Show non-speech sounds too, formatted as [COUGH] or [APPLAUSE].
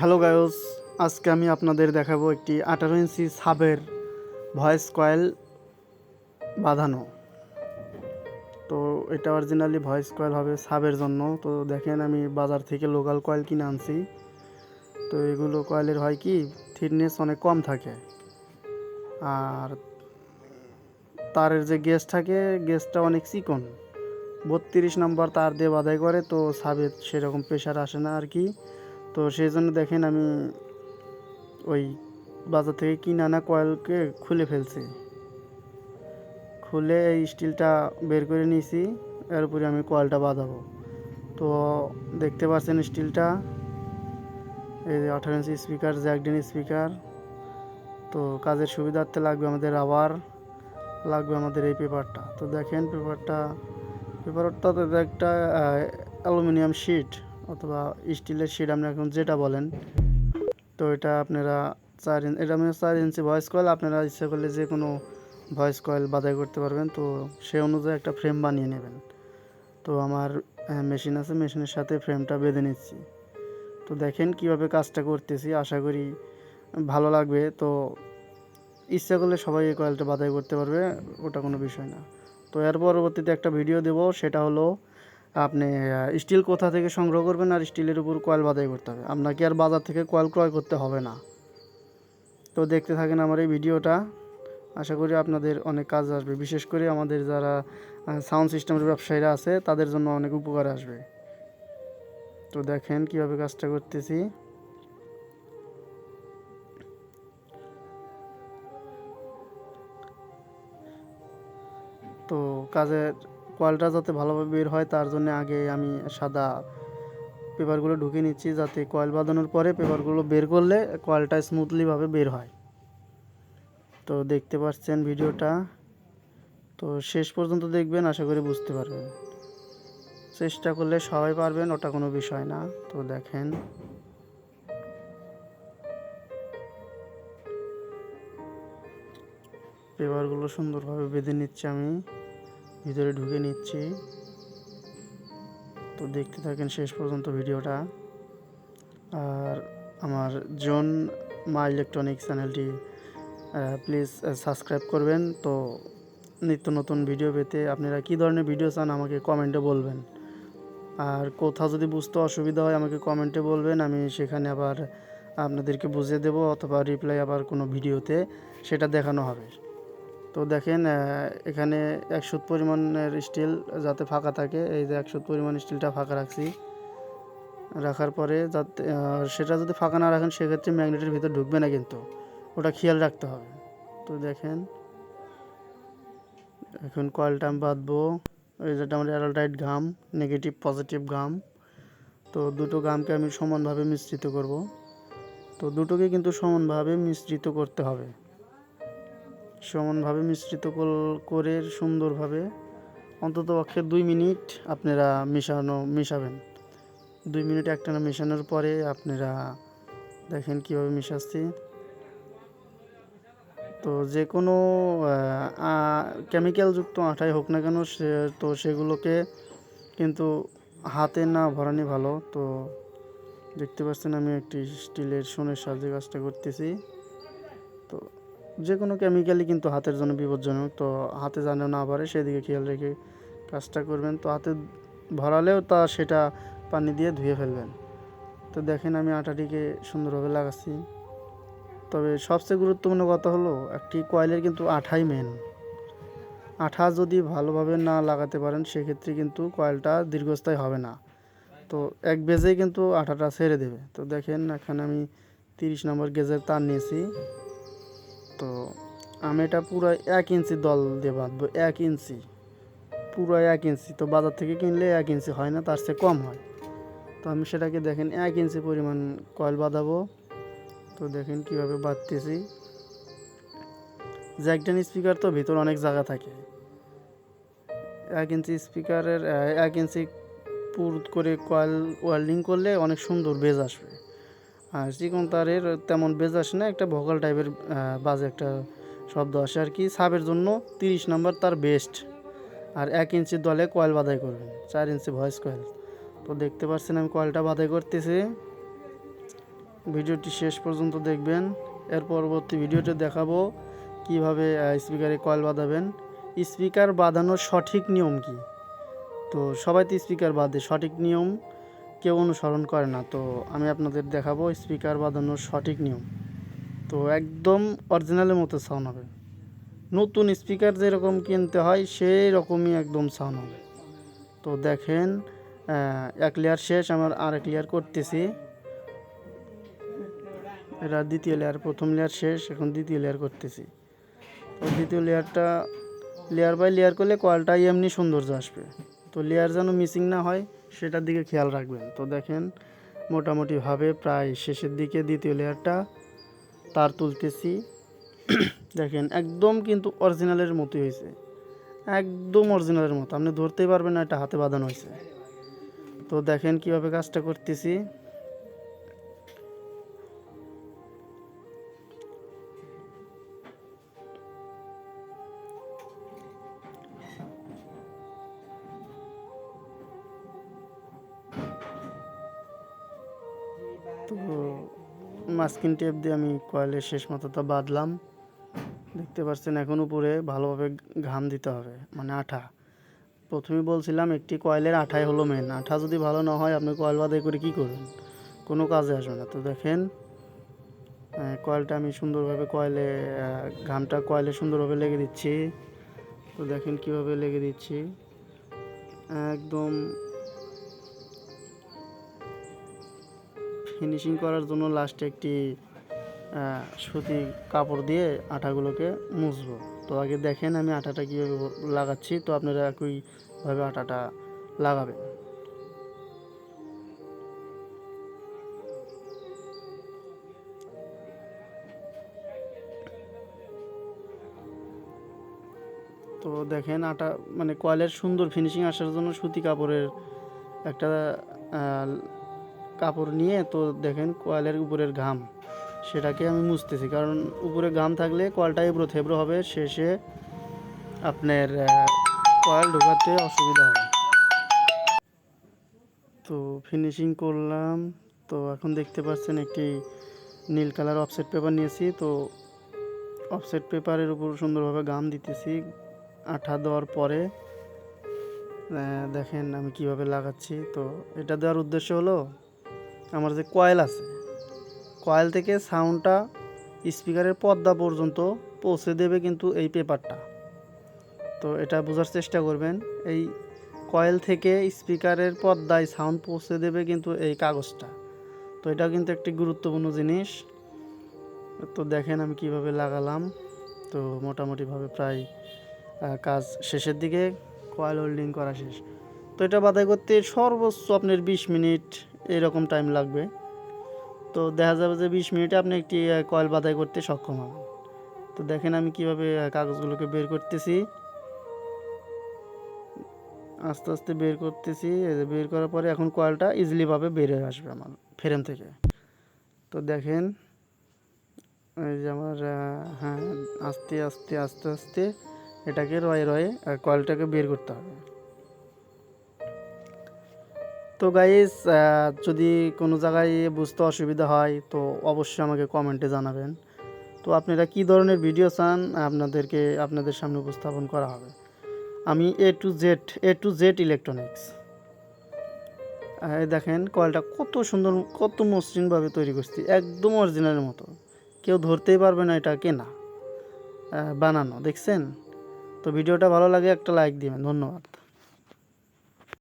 Hello গায়স আজকে আমি আপনাদের দেখাবো একটি আঠারো ইঞ্চি সাবের ভয়েস কয়েল বাঁধানো। তো এটা অরিজিনালি ভয়েস কয়েল হবে সাবের জন্য। তো দেখেন আমি বাজার থেকে লোকাল কয়েল কিনে আনছি। তো এগুলো কয়েলের হয় কি থিকনেস অনেক কম থাকে। আর তারের যে গ্যাস থাকে গ্যাসটা অনেক চিকন। বত্রিশ নম্বর তার দিয়ে বাধাই করে, তো সাবের সেরকম প্রেশার আসে না আর কি। তো সেই জন্য দেখেন আমি ওই বাজার থেকে কিনে আনা কয়েলকে খুলে ফেলছি। খুলে এই স্টিলটা বের করে নিয়েছি, এর উপরে আমি কয়েলটা বাঁধাবো। তো দেখতে পাচ্ছেন স্টিলটা, এই আঠারো ইঞ্চি স্পিকার জ্যাকডিন স্পিকার। তো কাজের সুবিধার্থে লাগবে আমাদের রাবার, লাগবে আমাদের এই পেপারটা। তো দেখেন পেপারটা পেপারটা তো একটা অ্যালুমিনিয়াম শিট। অথবা স্টিলের শিট আপনি এখন যেটা বলেন, তো এটা আপনারা চার ইঞ্চ এটা মানে চার ইঞ্চি ভয়েস কয়েল, আপনারা ইচ্ছা করলে যে কোনো ভয়েস কয়েল বাধাই করতে পারবেন, তো সে অনুযায়ী একটা ফ্রেম বানিয়ে নেবেন। তো আমার মেশিন আছে, মেশিনের সাথে ফ্রেমটা বেঁধে নিচ্ছি। তো দেখেন কীভাবে কাজটা করতেছি, আশা করি ভালো লাগবে, তো ইচ্ছা করলে সবাই এই কয়েলটা বাধাই করতে পারবে, ওটা কোনো বিষয় না। তো এর পরবর্তীতে একটা ভিডিও দেব, সেটা হলো আপনি স্টিল কোথা থেকে সংগ্রহ করবেন আর স্টিলের উপর কয়েল বাধাই করতে হবে। আপনাকে আর বাজার থেকে কয়েল ক্রয় করতে হবে না। তো দেখতে থাকেন আমার এই ভিডিওটা। আশা করি আপনাদের অনেক কাজ আসবে। বিশেষ করে আমাদের যারা সাউন্ড সিস্টেমের ব্যবসায়ীরা আছে, তাদের জন্য অনেক উপকার আসবে। তো দেখেন কীভাবে কাজটা করতেছি। তো কাজের কয়েলটা যাতে ভালোভাবে বের হয়, তার জন্য আগে আমি সাদা পেপারগুলো ঢুকে নিচ্ছি, যাতে কয়েল বাঁধানোর পরে পেপারগুলো বের করলে কয়েলটা স্মুথলিভাবে বের হয়। তো দেখতে পাচ্ছেন ভিডিওটা। তো শেষ পর্যন্ত দেখবেন, আশা করি বুঝতে পারবেন। চেষ্টা করলে সবাই পারবেন, ওটা কোনো বিষয় না। তো দেখেন। পেপারগুলো সুন্দরভাবে বেঁধে নিচ্ছি আমি। ভিতরে ঢুকে নিচ্ছি। তো দেখতে থাকেন শেষ পর্যন্ত ভিডিওটা। আর আমার জন মা ইলেকট্রনিক চ্যানেলটি প্লিজ সাবস্ক্রাইব করবেন। তো নিত্য নতুন ভিডিও পেতে আপনারা কী ধরনের ভিডিও চান আমাকে কমেন্টে বলবেন। আর কোথাও যদি বুঝতে অসুবিধা হয় আমাকে কমেন্টে বলবেন, আমি সেখানে আবার আপনাদেরকে বুঝিয়ে দেবো, অথবা রিপ্লাই আবার কোনো ভিডিওতে সেটা দেখানো হবে। তো দেখেন এখানে একশো পরিমাণের স্টিল যাতে ফাঁকা থাকে, এই যে এক একশো পরিমাণ স্টিলটা ফাঁকা রাখছি। রাখার পরে যাতে সেটা যদি ফাঁকা না রাখেন, সেক্ষেত্রে ম্যাগনেটের ভিতর ঢুকবে না কিন্তু। ওটা খেয়াল রাখতে হবে। তো দেখেন, এখন কয়েলটা আমি বাঁধবো। এই যেটা আমার অ্যারালটাইট ঘাম নেগেটিভ পজিটিভ ঘাম তো দুটো গামকে আমি সমানভাবে মিশ্রিত করব। তো দুটোকে কিন্তু সমানভাবে মিশ্রিত করতে হবে। সমানভাবে মিশ্রিত করে সুন্দরভাবে, অন্তত পক্ষে দুই মিনিট আপনারা মেশানো, মেশাবেন। দুই মিনিট একটানা মেশানোর পরে আপনারা দেখেন কীভাবে মেশাচ্ছি। তো যে কোনো কেমিক্যালযুক্ত আঠাই হোক না কেন, সে, তো সেগুলোকে কিন্তু হাতে না ভরানি ভালো। তো দেখতে পাচ্ছেন আমি একটি স্টিলের সোনের সাহায্যে কাজটা করতেছি। তো যে কোনো কেমিক্যালই কিন্তু হাতের জন্য বিপজ্জনক, তো হাতে যেন না পারে সেদিকে খেয়াল রেখে কাজটা করবেন। তো হাতে ভরালেও তা সেটা পানি দিয়ে ধুয়ে ফেলবেন। তো দেখেন আমি আটাটিকে সুন্দরভাবে লাগাচ্ছি। তবে সবচেয়ে গুরুত্বপূর্ণ কথা হলো, একটি কয়েলের কিন্তু আঠাই মেন আঠা যদি ভালোভাবে না লাগাতে পারেন, সেক্ষেত্রে কিন্তু কয়েলটা দীর্ঘস্থায়ী হবে না। তো এক বেজেই কিন্তু আঠাটা ছেড়ে দেবে। তো দেখেন, এখানে আমি তিরিশ নম্বর গেজের তার নিয়েছি। তো আমি এটা পুরো এক ইঞ্চি দল দিয়ে বাঁধবো, এক ইঞ্চি। পুরো এক ইঞ্চি। তো বাজার থেকে কিনলে এক ইঞ্চি হয় না, তার চেয়ে কম হয়। তো আমি সেটাকে দেখেন এক ইঞ্চি পরিমাণ কয়েল বাঁধাবো। তো দেখেন কীভাবে বাঁধতেছি। জ্যাকডেন স্পিকার তো ভিতর অনেক জায়গা থাকে। এক ইঞ্চি স্পিকারের এক ইঞ্চি পুর করে কয়েল ওয়েল্ডিং করলে অনেক সুন্দর বেজ আসবে। আর চিকন তারের তেমন বেজ আসে না, একটা ভোকাল টাইপের বাজে একটা শব্দ আসে আর কি। সাবের জন্য তিরিশ নাম্বার তার বেস্ট আর এক ইঞ্চি দলে কয়েল বাধাই করবেন, চার ইঞ্চি ভয়েস কয়েল তো দেখতে পাচ্ছেন আমি কয়েলটা বাধাই করতেছি। ভিডিওটি শেষ পর্যন্ত দেখবেন। এর পরবর্তী ভিডিওতে দেখাবো কীভাবে স্পিকারে কয়েল বাঁধাবেন। স্পিকার বাঁধানোর সঠিক নিয়ম কি? তো সবাই তো স্পিকার বাঁধে, সঠিক নিয়ম কেউ অনুসরণ করে না। তো আমি আপনাদের দেখাবো স্পিকার বাঁধানোর সঠিক নিয়ম। তো একদম অরিজিনালের মতো সাউন্ড হবে। নতুন স্পিকার যেরকম কিনতে হয় সেই রকমই একদম সাউন্ড হবে। তো দেখেন এক লেয়ার শেষ, আমার আর এক লেয়ার করতেছি। এটা দ্বিতীয় লেয়ার প্রথম লেয়ার শেষ, এখন দ্বিতীয় লেয়ার করতেছি। তো দ্বিতীয় লেয়ারটা লেয়ার বাই লেয়ার করলে কয়েলটা এমনি সৌন্দর্য আসবে। তো লেয়ার যেন মিসিং না হয় সেটার দিকে খেয়াল রাখবেন। তো দেখেন, মোটামুটিভাবে প্রায় শেষের দিকে দ্বিতীয় লেয়ারটা তার তুলতেছি। [COUGHS] দেখেন, একদম কিন্তু অরিজিনালের মতোই হয়েছে। একদম অরিজিনালের মতো। আপনি ধরতেই পারবেন না এটা হাতে বাঁধানো হয়েছে। তো দেখেন কীভাবে কাজটা করতেছি। তো মাস্কিন টেপ দিয়ে আমি কয়েলের শেষ মাথাটা বাঁধলাম। দেখতে পাচ্ছেন এখন উপরে ভালোভাবে ঘাম দিতে হবে মানে আঠা। প্রথমে বলছিলাম একটি কয়েলের আঠাই হলো মেন আঠা যদি ভালো না হয়, আপনি কয়েল বাদাই করে কী করবেন? কোনো কাজে আসবে না। তো দেখেন কয়েলটা আমি সুন্দরভাবে কয়েলে ঘামটা কয়েলে সুন্দরভাবে লেগে দিচ্ছি। তো দেখেন কীভাবে লেগে দিচ্ছি। একদম ফিনিশিং করার জন্য লাস্টে একটি সুতি কাপড় দিয়ে আটাগুলোকে মুছবো। তো আগে দেখেন আমি আটাটা কীভাবে লাগাচ্ছি। তো আপনারা একইভাবে আটাটা লাগাবেন। তো দেখেন আটা মানে কয়েলের সুন্দর ফিনিশিং আসার জন্য সুতি কাপড়ের একটা কাপড় নিয়ে তো দেখেন কয়েলের উপরের ঘাম, সেটাকে আমি মুছতেছি। কারণ উপরে ঘাম থাকলে কয়েলটা এবড়ো থেবড়ো হবে, শেষে আপনার কয়েল ঢোকাতে অসুবিধা হবে। তো ফিনিশিং করলাম। তো এখন দেখতে পাচ্ছেন একটি নীল কালার অফসেট পেপার নিয়েছি। তো অফসেট পেপারের উপর সুন্দরভাবে গাম দিতেছি। আঠা দেওয়ার পরে দেখেন আমি কীভাবে লাগাচ্ছি। তো এটা দেওয়ার উদ্দেশ্য হলো আমার যে কয়েল আছে, কয়েল থেকে সাউন্ডটা স্পিকারের পর্দা পর্যন্ত পৌঁছে দেবে কিন্তু এই পেপারটা। তো এটা বোঝার চেষ্টা করবেন, এই কয়েল থেকে স্পিকারের পর্দায় সাউন্ড পৌঁছে দেবে কিন্তু এই কাগজটা। তো এটা কিন্তু একটি গুরুত্বপূর্ণ জিনিস। তো দেখেন আমি কীভাবে লাগালাম। তো মোটামুটিভাবে প্রায় কাজ শেষের দিকে কয়েল হোল্ডিং করা শেষ। তো এটা বাধাই করতে সর্বোচ্চ আপনার বিশ মিনিট এরকম টাইম লাগবে। তো দেখা যাবে যে বিশ মিনিটে আপনি একটি কয়েল বাধাই করতে সক্ষম হবেন। তো দেখেন আমি কীভাবে কাগজগুলোকে বের করতেছি। আস্তে আস্তে বের করতেছি। বের করার পরে এখন কয়েলটা ইজিলিভাবে বের হয়ে আসবে আমার ফ্রেম থেকে। তো দেখেন, এই যে আমার হ্যাঁ আস্তে আস্তে আস্তে আস্তে এটাকে রয়ে রয়ে কয়েলটাকে বের করতে হবে। তো গাইস যদি কোনো জায়গায় বুঝতে অসুবিধা হয়, তো অবশ্যই আমাকে কমেন্টে জানাবেন। তো আপনারা কী ধরনের ভিডিও চান, আপনাদেরকে, আপনাদের সামনে উপস্থাপন করা হবে। আমি A to Z A to Z electronics এই দেখেন কয়েলটা কত সুন্দর, কত মসৃণভাবে তৈরি করছি, একদম অরিজিনালের মতো। কেউ ধরতেই পারবে না এটা কেনা বানানো, দেখছেন? তো ভিডিওটা ভালো লাগে, একটা লাইক দিবেন, ধন্যবাদ।